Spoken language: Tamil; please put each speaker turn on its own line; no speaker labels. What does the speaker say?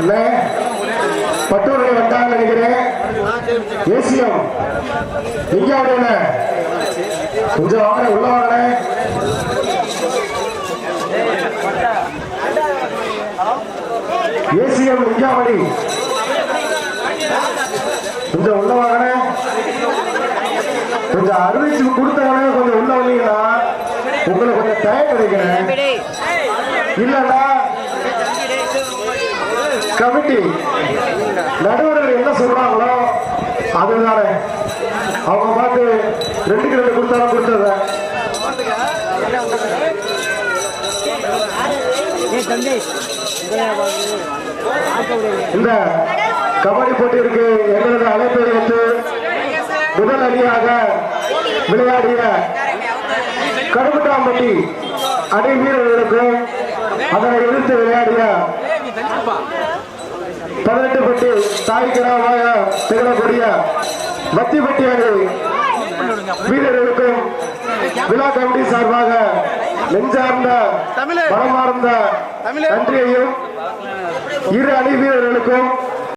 இல்லை. பட்டூரை வந்தாங்க நினைக்கிறேன். ஏசியம் இங்க வாங்க கொஞ்சம் வாங்க உள்ள வாங்க. ஏசியம் இஞ்சாமணி கொஞ்சம் உள்ள வாங்க. கொஞ்சம் அறிவிச்சு கொடுத்தவனே கொஞ்சம் உள்ள வந்தீங்கன்னா உங்களை கொஞ்சம் டைம் கிடைக்கிறேன் இல்லடா கமிட்டி நடுவர்கள் என்ன சொல்றாங்களோ அதுதானே. அவங்க பார்த்து ரெண்டுக்கு ரெண்டு கொடுத்தாலும் கொடுத்தத. இந்த கபடி போட்டியிற்கு எங்களது அழைப்பை வைத்து முதல் அணியாக விளையாடிய கடுமட்டாம்பட்டி அணி வீரர்களுக்கும் அதனை எதிர்த்து விளையாடிய பதினெட்டு பட்டி தாய் கிராமமாக திகழக்கூடிய மத்திப்பட்டி அணி வீரர்களுக்கும் விழா கமிட்டி சார்பாக நெஞ்சார்ந்த மனமார்ந்த நன்றியையும் இரு அணி வீரர்களுக்கும்